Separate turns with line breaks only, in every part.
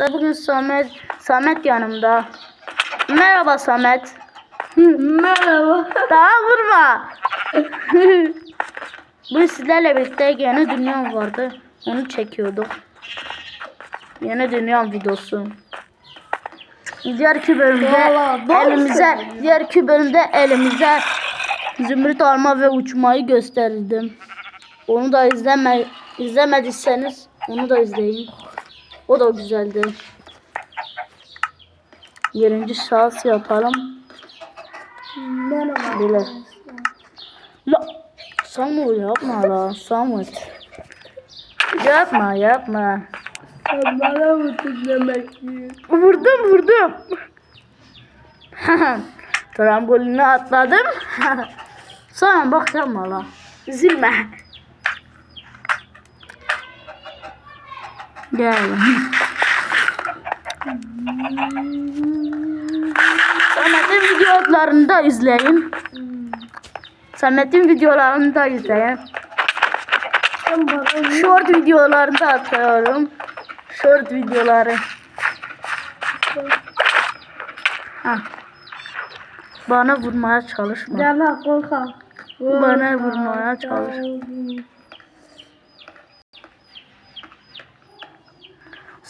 Bugün Samet, Samet yanımda. Merhaba Samet.
Merhaba.
Daha vurma. Bu sizlerle birlikte yeni dünya vardı. Onu çekiyorduk. Yeni dünya videosu. Diğerki bölümde
Vallahi doğru
elimize,
söylüyorsun.
diğerki bölümde elimize zümrüt alma ve uçmayı gösterdim. Onu da izleme, izlemediyseniz onu da izleyin. O da güzeldi. Birinci şahıs yapalım.
Merhaba.
Bile. La Samuel yapma la Samuel. Yapma yapma.
Bana mı demek ki?
Vurdum vurdum. Tramboline atladım. Sonra bak yapma la. Üzülme. Gel. Samet'in videolarını da izleyin. Samet'in videolarını da izleyin. Short videolarını da atıyorum. Short videoları. Ha. Bana vurmaya çalışma. Bana vurmaya çalış.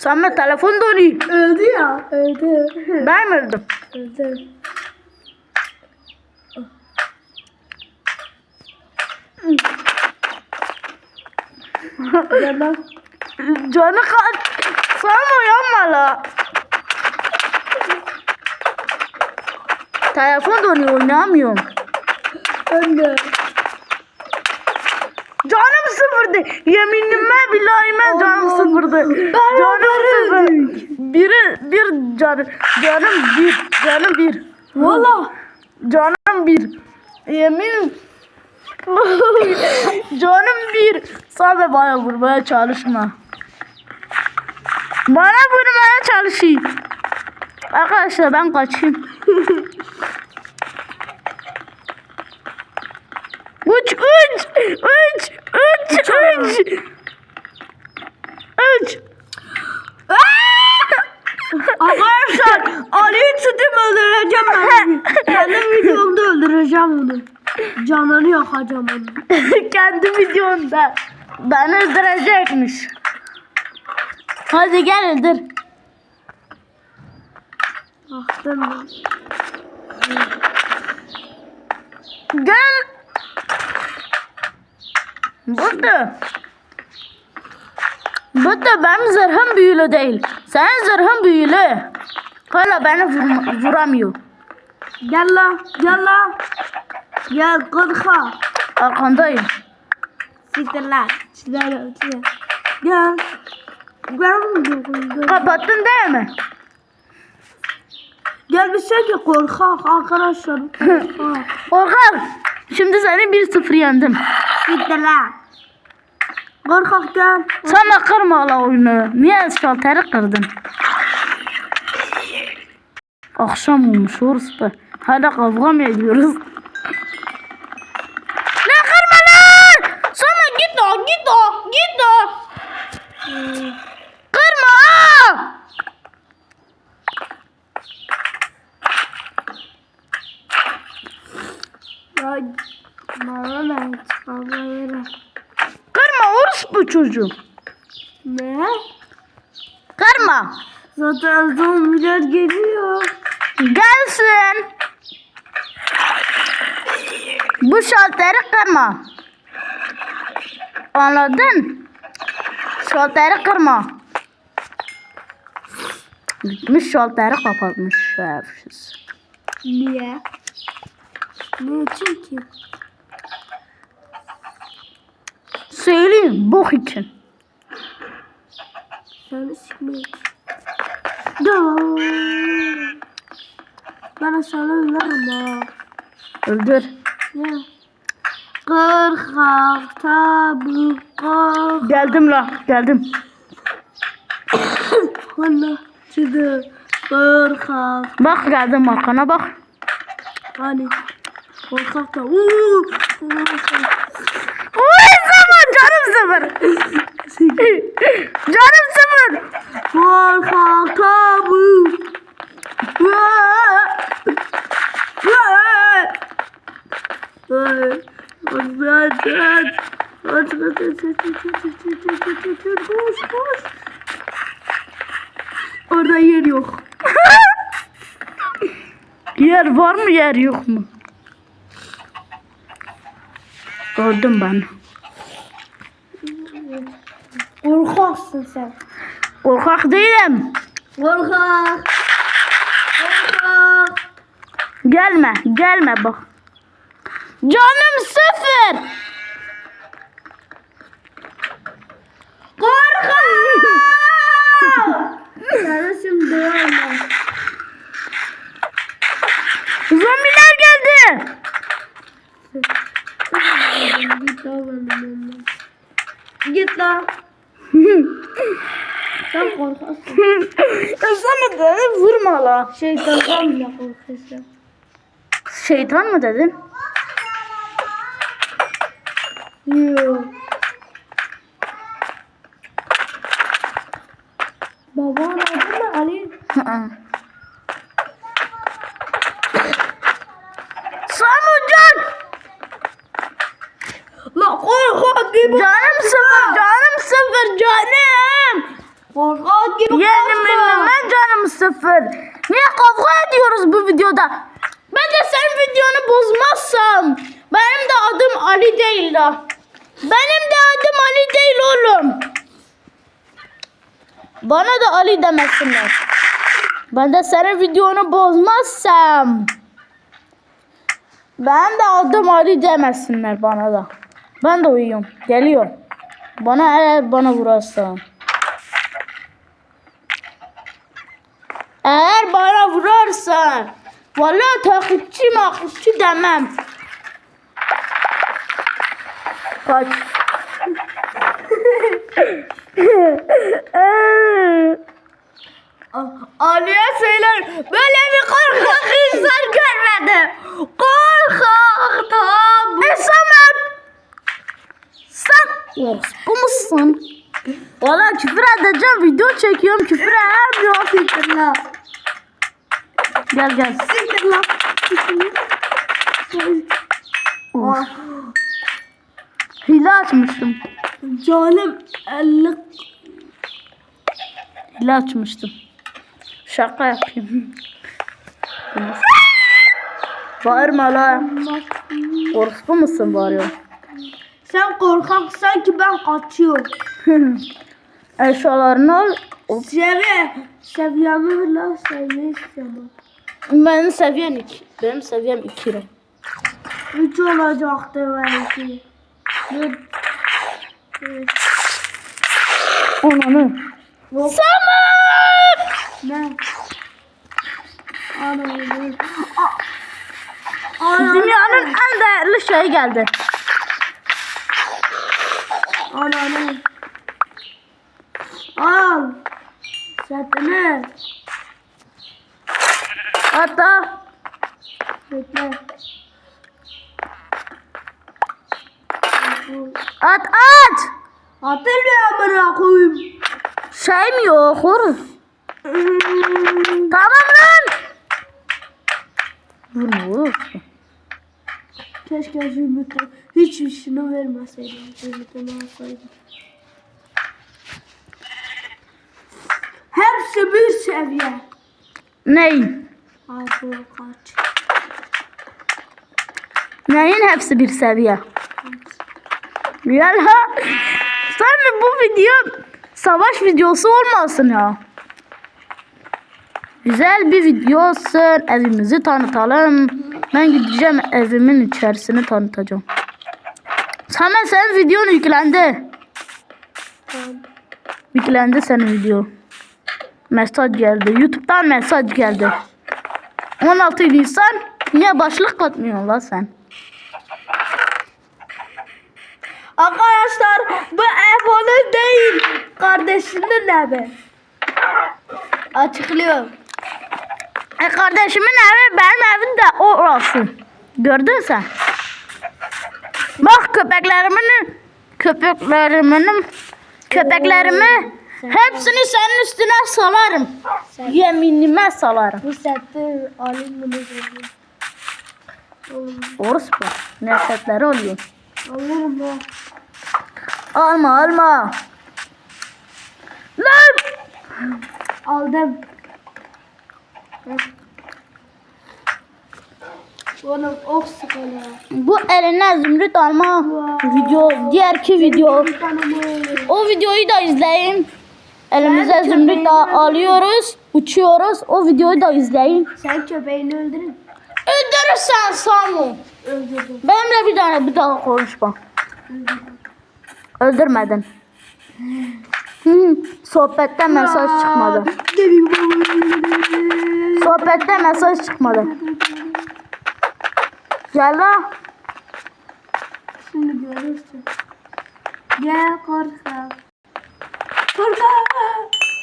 سامي
تلفون دوري ادي
ادي باي مرد
جانا خاط سامو يوم لا تلفون دوري ونام
يوم 真
的。Sıfırdı. Yeminime billahime canım sıfırdı. Canım sıfır. Biri bir canım. Canım bir. Canım bir.
Valla.
Canım bir. Yemin. canım bir. Sadece bana vurmaya çalışma. Bana vurmaya çalışayım. Arkadaşlar ben kaçayım. Uç uç uç uç uç.
Arkadaşlar Ali'yi tutup öldüreceğim ben. Kendi videomda öldüreceğim onu. Canını yakacağım onu.
Kendi videonda beni öldürecekmiş. Hadi gel öldür.
Ah ben.
Gel. Burada. Burada benim zırhım büyülü değil. Senin zırhın büyülü. Hala beni vurma- vuramıyor.
Gel lan. Gel lan. Gel korkak.
Arkandayım.
Siktir lan. Çiler ötüyor. Gel. Gel.
Kapattın değil mi?
Gel bir şey ki korkak arkadaşlar. Korkak.
Şimdi seni 1-0 yendim.
Siktir lan. Korkak gel.
Sana kırma la oyunu. Niye şalteri kırdın? Akşam olmuş orası be. Hala kavga mı ediyoruz? Ne kırma lan! Sana git o git o git o. Kırma!
Ya bana ne? Bana ver.
Kırma orospu çocuğu.
Ne?
Kırma.
Zaten zombiler geliyor.
Gelsin. Bu şalteri kırma. Anladın? Şalteri kırma. Gitmiş şalteri kapatmış şerefsiz.
Niye? Ne için ki?
Söyleyeyim bok için.
Seni sikmek. Ben sana ölerim ha.
Öldür.
Ya. Kırkak tabu kırk.
Geldim la geldim.
Hala çıdı. Kırkak.
Bak geldim arkana bak.
Hani. Korkak da. Uuu.
Canım sıfır. Canım sıfır.
Korkak tabu. Koş koş. Orada yer yok.
yer var mı yer yok mu? Gördüm ben.
ورخاخ سلسلة ورخاخ ديم ورخاخ ورخاخ قلمة
قلمة بخ جانم صفر. La.
Şeytandan bile korkuyorsun.
Şeytan mı dedin?
Yok. Baban adı ne Ali?
Samucan.
La korkak gibi.
Canım sıfır, canım sıfır, canım.
Korkak gibi
Yemin
korkma.
ben canım sıfır. Niye kavga ediyoruz bu videoda? Ben de senin videonu bozmazsam. Benim de adım Ali değil la. Benim de adım Ali değil oğlum. Bana da Ali demesinler. Ben de senin videonu bozmazsam. Ben de adım Ali demesinler bana da. Ben de uyuyorum. Geliyorum. Bana eğer bana vurarsan. Eğer bana vurarsan vallahi takipçi makipçi demem. Kaç.
Ali'ye söyler. Böyle bir korkak insan görmedim. Korkak tabu.
E Samet. Sen bu musun? Valla küfür edeceğim. Video çekiyorum. Küfür edemiyorum.
Siktir lan.
Gel gel.
Siktir lan.
Of. Hile açmıştım.
Canım ellik.
Hile açmıştım. Şaka yapayım. Bağırma la. Orospu musun bağırıyor?
Sen korkak sanki ben kaçıyorum.
Eşyalarını al.
Seviye. Seviyemi lan seviye istiyorum.
Benim seviyem 2. Benim seviyem 2.
3 olacaktı belki. 4.
Ananı. Samar!
Ne? Ananı.
Dünyanın en değerli şeyi geldi.
Ananı. Al. Satını.
Hatta
bekle.
At at.
Atılmıyor amına koyayım.
Şey mi yok
horoz?
tamam lan. Bu ne olur?
Keşke Zümrüt'e hiç işini vermeseydim. Zümrüt'e ne yapsaydım? Hepsi bir seviye.
Ney?
Ay bu kaç.
Neyin hepsi bir seviye? Yalha. Sen mi bu video savaş videosu olmasın ya? Güzel bir video olsun. Evimizi tanıtalım. Ben gideceğim evimin içerisini tanıtacağım. Samet senin videon yüklendi.
Tamam.
Yüklendi senin video. Mesaj geldi. Youtube'dan mesaj geldi. 16 Nisan. Niye başlık atmıyorsun la sen?
Arkadaşlar bu ev onun değil. Kardeşinin evi. Açıklıyorum.
E kardeşimin evi benim evim de o orası. Gördün sen. Bak köpeklerimin köpeklerimin Köpeklerimi hepsini senin üstüne salarım. Yeminime salarım.
Bu sette alayım bunu. Oğlum
Orospu. Nesetleri oluyor.
alırım ben.
Alma alma. Lan!
Aldım. Oğlum ok sıkıyor.
Bu eline zümrüt alma video, diğerki video. O videoyu da izleyin. Elimize zümrüt alıyoruz, uçuyoruz. O videoyu da izleyin.
Sen köpeğini öldürün.
Öldürürsen Samu.
Öldürdüm.
Benimle bir tane bir daha konuşma. Öldürmedin. Hı, sohbette mesaj çıkmadı. Sohbette mesaj çıkmadı. Gel la.
Şimdi görürsün. Gel korkak. Korkak.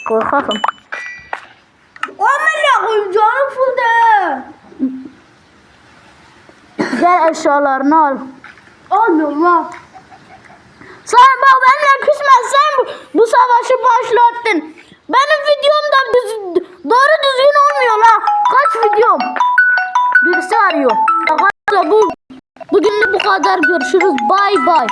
Korkakım.
Aman koyayım canım fıldı.
Gel eşyalarını al.
Allah.
Sen bak benimle küsmezsen bu, bu savaşı başlattın. Benim videom da düz, doğru düzgün olmuyor la. Kaç videom? Birisi arıyor. Arkadaşlar bu bugünlük bu kadar görüşürüz. Bay bay.